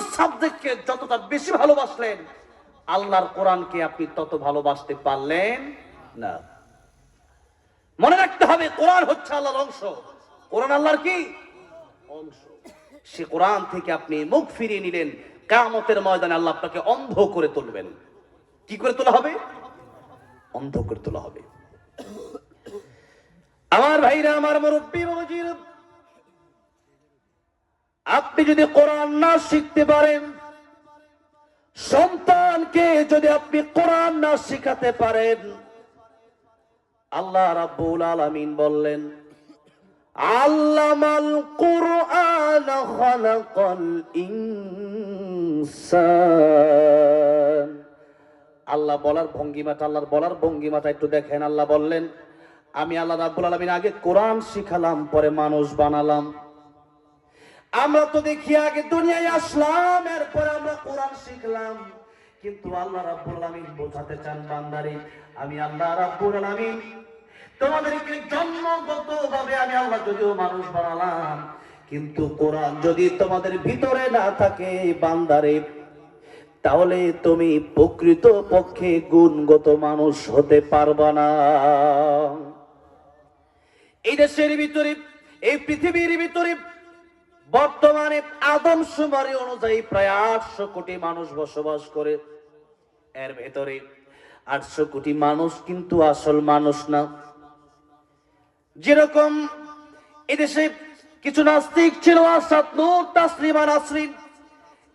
সাবজেক্টকে যতটা বেশি ভালোবাসলেন, আল্লাহর কোরআনকে আপনি তত ভালোবাসতে পারলেন না। মনে রাখতে হবে, কোরআন হচ্ছে আল্লাহর অংশ। কোরআন আল্লাহর কি? অংশ। সে কোরআন থেকে আপনি মুখ ফিরিয়ে নিলেন কামতের ময়দানে আল্লাহ আপনাকে অন্ধ করে তুলবেন। কি করে তোলা হবে? অন্ধ করে তোলা হবে। আমার ভাইরা, আমার মুরব্বী বাবাজির আপনি যদি কোরআন না শিখতে পারেন, সন্তানকে যদি আপনি কোরআন না শিখাতে পারেন, আল্লাহ রাব্বুল আলামিন বললেন, আল্লামাল কুরআন খালাকাল ইনসান। আল্লাহ বলার ভঙ্গিমাটা, আল্লাহর বলার ভঙ্গিমাটা একটু দেখেন। আল্লাহ বললেন, আমি আল্লাহ রাব্বুল আলামিন আগে কোরআন শিখালাম, পরে মানুষ বানালাম। আমরা তো দেখি আগে দুনিয়ায় আসলাম, এরপরে আমরা কোরআন শিখলাম। কিন্তু আল্লাহ রাব্বুল আলামিন বোঝাতে চান, বান্দারে, আমি আল্লাহ রাব্বুল আলামিন। তোমাদেরকে জন্মগত ভাবে আমি আল্লাহ যদিও মানুষ বানালাম, কিন্তু কোরআন যদি তোমাদের ভিতরে না থাকে, বান্দারে, তাহলে তুমি প্রকৃত পক্ষে গুণগত মানুষ হতে পারবা না। এই দেশের ভিতরে, এই পৃথিবীর ভিতরে বর্তমানে আদমশুমারি অনুযায়ী প্রায় আটশো কোটি মানুষ বসবাস করে। এর ভেতরে আটশো কোটি মানুষ কিন্তু আসল মানুষ না। যেরকম এদেশে কিছু নাস্তিক ছিল আসাদ নূর তাসলিমা নাসরিন।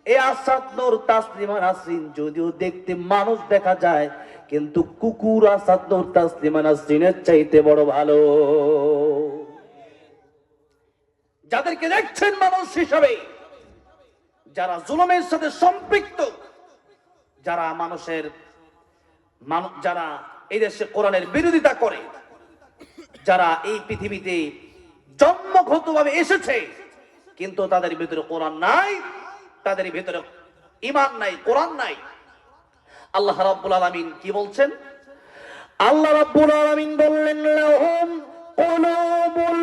এই আসাদ নূর তাসলিমা নাসরিন যদিও দেখতে মানুষ দেখা যায়, কিন্তু কুকুর আসাদ নূর তাসলিমা নাসরিনের চাইতে বড় ভালো। যাদেরকে দেখছেন মানুষ হিসাবে, যারা জুলুমের সাথে সম্পৃক্ত, যারা মানুষের যারা এই দেশে কোরআনের বিরোধিতা করে, যারা এই পৃথিবীতে জন্মগত ভাবে এসেছে, কিন্তু তাদের ভিতরে কোরআন নাই, তাদের ভিতরে ইমান নাই, কোরআন নাই। আল্লাহ রাব্বুল আলামিন কি বলছেন? আল্লাহ রাব্বুল আলামিন বললেন, লাহুম কুলুবুল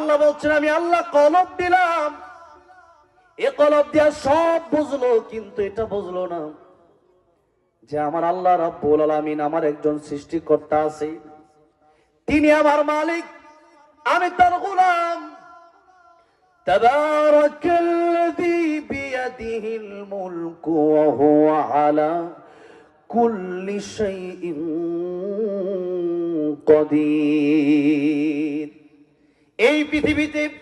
আল্লাহ বলছেন আমি আল্লাহ কলব দিলাম এ কলব দিয়া সব বুঝলো কিন্তু এটা বুঝলো না যে আমার আল্লাহ রাব্বুল আলামিন আমার একজন সৃষ্টিকর্তা আছে তিনি আমার মালিক আমি তার গোলাম تبارك الذي بيده الملك وهو على كل شيء قدير এই পৃথিবীতে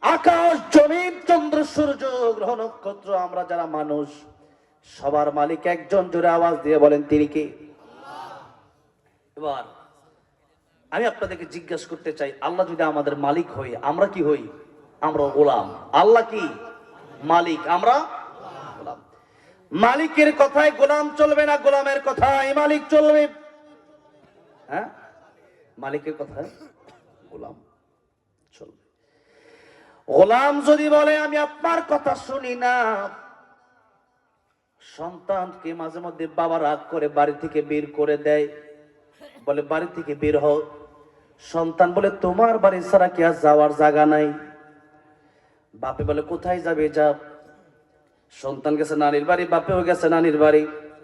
আকাশ, জমিন, চন্দ্র, সূর্য, গ্রহ, নক্ষত্র, আমরা যারা মানুষ, সবার মালিক একজন জোরে আওয়াজ দিয়ে বলেন, তিনি কে? এবার আমি আপনাদেরকে জিজ্ঞাসা করতে চাই, আল্লাহ যদি আমাদের মালিক হই, আমরা কি হই? আমরা গোলাম। আল্লাহ কি? মালিক। আমরা গোলাম। মালিকের কথায় গোলাম চলবে না, গোলামের কথায় মালিক চলবে। হ্যাঁ? মালিকের কথায় গোলাম। চলবে। গোলাম যদি বলে, আমি আপনার কথা শুনি না। সন্তানকে মাঝে মধ্যে বাবা রাগ করে বাড়ি থেকে বের করে দেয়। বলে, বাড়ি থেকে বের হও। সন্তান বলে, তোমার বাড়ি ছাড়া কি আর যাওয়ার জায়গা নাই? বাপে বলে, কোথায় যাবে যা সন্তান গেছে, নানির বাড়ি। বাপেও গেছে, নানির বাড়ি।